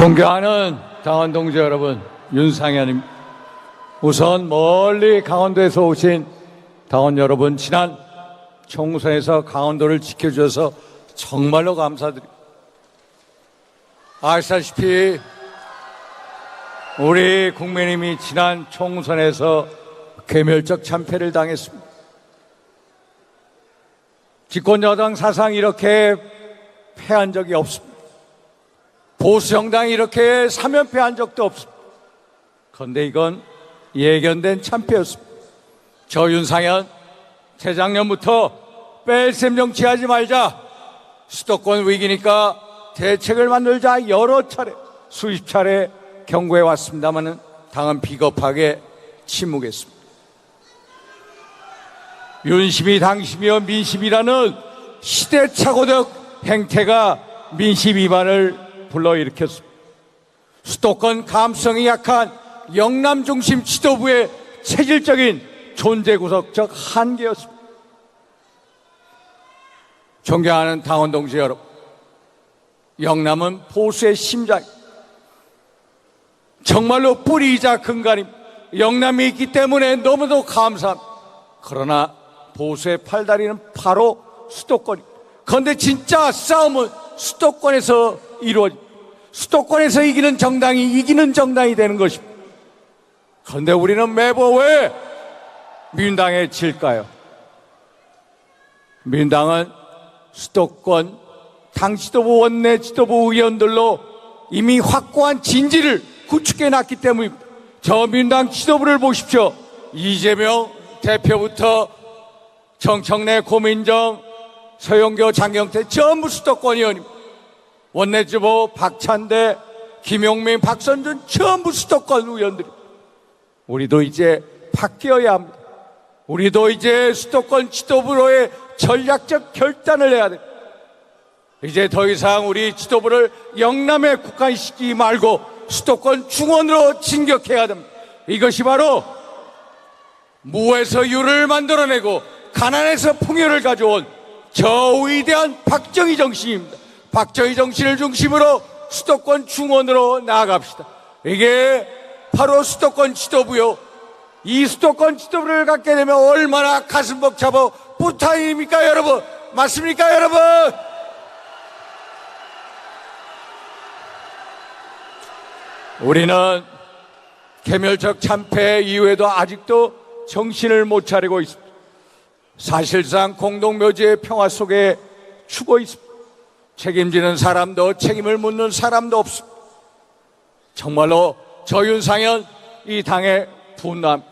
존경하는 당원 동지 여러분, 윤상현입니다. 우선 멀리 강원도에서 오신 당원 여러분, 지난 총선에서 강원도를 지켜주셔서 정말로 감사드립니다. 아시다시피 우리 국민님이 지난 총선에서 괴멸적 참패를 당했습니다. 집권여당 사상 이렇게 패한 적이 없습니다. 보수 정당이 이렇게 사면패한 적도 없습니다. 그런데 이건 예견된 참패였습니다. 저 윤상현 재작년부터 뺄셈 정치하지 말자 수도권 위기니까 대책을 만들자 여러 차례 수십 차례 경고해 왔습니다마는 당은 비겁하게 침묵했습니다. 윤심이 당심이여 민심이라는 시대착오적 행태가 민심 위반을 불러일으켰습니다. 수도권 감성이 약한 영남 중심 지도부의 체질적인 존재 구석적 한계였습니다. 존경하는 당원 동지 여러분, 영남은 보수의 심장, 정말로 뿌리이자 근간임, 영남이 있기 때문에 너무도 감사합니다. 그러나 보수의 팔다리는 바로 수도권. 그런데 진짜 싸움은 수도권에서 이루어지. 수도권에서 이기는 정당이 이기는 정당이 되는 것입니다. 그런데 우리는 매번 왜 민당에 질까요? 민당은 수도권 당 지도부 원내 지도부 의원들로 이미 확고한 진지를 구축해 놨기 때문입니다. 저 민당 지도부를 보십시오. 이재명 대표부터 정청래, 고민정, 서영교, 장경태 전부 수도권 의원입니다. 원내 지도부 박찬대, 김용민, 박선준 전부 수도권 의원들입니다. 우리도 이제 바뀌어야 합니다. 우리도 이제 수도권 지도부로의 전략적 결단을 해야 됩니다. 이제 더 이상 우리 지도부를 영남에 국한시키지 말고 수도권 중원으로 진격해야 됩니다. 이것이 바로 무에서 유를 만들어내고 가난에서 풍요를 가져온 저 위대한 박정희 정신입니다. 박정희 정신을 중심으로 수도권 중원으로 나아갑시다. 이게 바로 수도권 지도부요. 이 수도권 지도부를 갖게 되면 얼마나 가슴 벅차고 부타입니까 여러분? 맞습니까 여러분? 우리는 개멸적 참패 이후에도 아직도 정신을 못 차리고 있습니다. 사실상 공동묘지의 평화 속에 죽어 있습니다. 책임지는 사람도 책임을 묻는 사람도 없습니다. 정말로 저 윤상현 이 당의 분남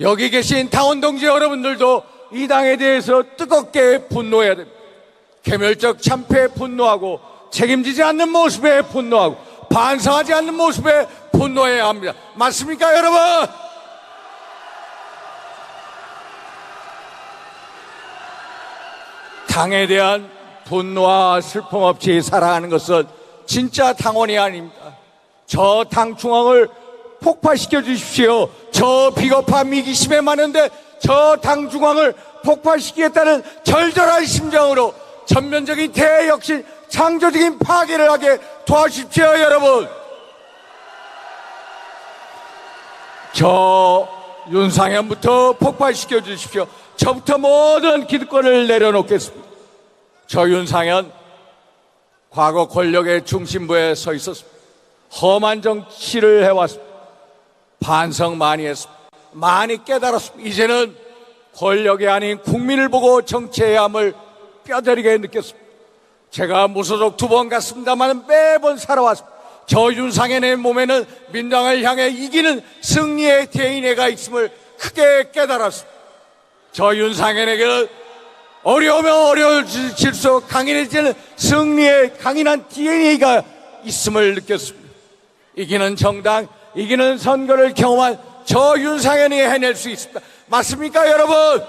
여기 계신 당원 동지 여러분들도 이 당에 대해서 뜨겁게 분노해야 됩니다. 개멸적 참패에 분노하고 책임지지 않는 모습에 분노하고 반성하지 않는 모습에 분노해야 합니다. 맞습니까, 여러분? 당에 대한 분노와 슬픔 없이 살아가는 것은 진짜 당원이 아닙니다. 저 당 중앙을 폭파시켜 주십시오. 저 비겁한 미기심에 많은데 저 당 중앙을 폭파시키겠다는 절절한 심정으로 전면적인 대혁신, 창조적인 파괴를 하게 도와주십시오, 여러분. 저 윤상현부터 폭발시켜 주십시오. 저부터 모든 기득권을 내려놓겠습니다. 저 윤상현 과거 권력의 중심부에 서 있었습니다. 험한 정치를 해왔습니다. 반성 많이 했습니다. 많이 깨달았습니다. 이제는 권력이 아닌 국민을 보고 정치해야 함을 뼈저리게 느꼈습니다. 제가 무소속 두 번 갔습니다만 매번 살아왔습니다. 저 윤상현의 몸에는 민당을 향해 이기는 승리의 DNA가 있음을 크게 깨달았습니다. 저 윤상현에게는 어려우면 어려워질수록 강인해지는 승리의 강인한 DNA가 있음을 느꼈습니다. 이기는 정당, 이기는 선거를 경험한 저 윤상현이 해낼 수 있습니다. 맞습니까, 여러분?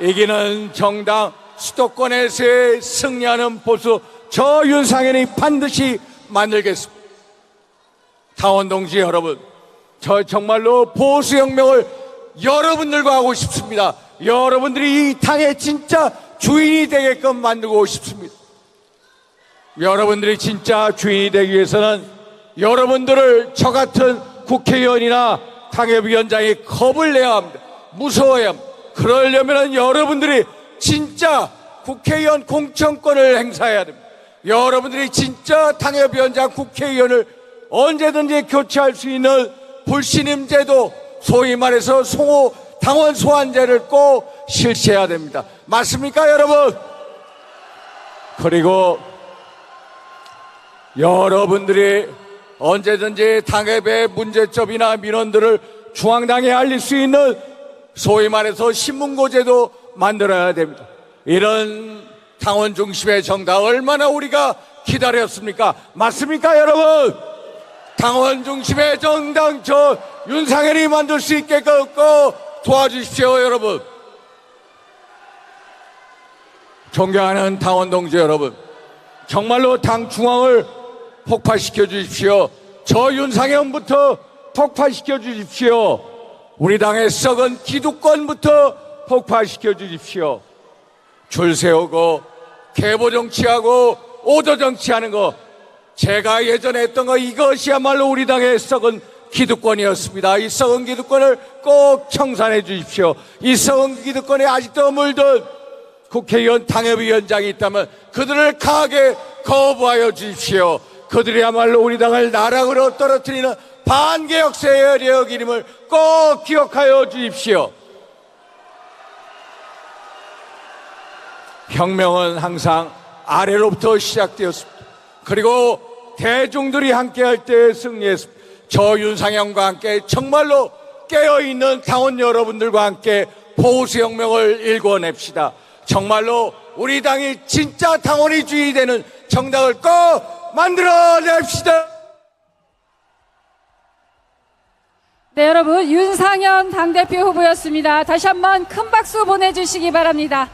이기는 정당, 수도권에서의 승리하는 보수, 저 윤상현이 반드시 만들겠습니다. 타원 동지 여러분, 저 정말로 보수혁명을 여러분들과 하고 싶습니다. 여러분들이 이 당의 진짜 주인이 되게끔 만들고 싶습니다. 여러분들이 진짜 주인이 되기 위해서는 여러분들을 저 같은 국회의원이나 당협위원장이 겁을 내야 합니다. 무서워야 합니다. 그러려면 여러분들이 진짜 국회의원 공천권을 행사해야 됩니다. 여러분들이 진짜 당협위원장 국회의원을 언제든지 교체할 수 있는 불신임 제도, 소위 말해서 송호 당원 소환제를 꼭 실시해야 됩니다. 맞습니까, 여러분? 그리고 여러분들이 언제든지 당협의 문제점이나 민원들을 중앙당에 알릴 수 있는 소위 말해서 신문고제도 만들어야 됩니다. 이런 당원 중심의 정당 얼마나 우리가 기다렸습니까? 맞습니까, 여러분? 당원 중심의 정당 저 윤상현이 만들 수 있게끔 꼭 도와주십시오, 여러분. 존경하는 당원 동지 여러분, 정말로 당 중앙을 폭파시켜 주십시오. 저 윤상현부터 폭파시켜 주십시오. 우리 당의 썩은 기득권부터 폭파시켜 주십시오. 줄 세우고 계보 정치하고 오도 정치하는 거 제가 예전에 했던 거 이것이야말로 우리 당의 썩은 기득권이었습니다. 이 썩은 기득권을 꼭 청산해 주십시오. 이 썩은 기득권에 아직도 물든 국회의원 당협위원장이 있다면 그들을 강하게 거부하여 주십시오. 그들이야말로 우리 당을 나락으로 떨어뜨리는 반개혁 세력이름을 꼭 기억하여 주십시오. 혁명은 항상 아래로부터 시작되었습니다. 그리고 대중들이 함께할 때 승리했습니다. 저 윤상현과 함께 정말로 깨어있는 당원 여러분들과 함께 보수혁명을 일궈냅시다. 정말로 우리 당이 진짜 당원이 주인이 되는 정당을 꼭 만들어냅시다. 네, 여러분 윤상현 당대표 후보였습니다. 다시 한번 큰 박수 보내주시기 바랍니다.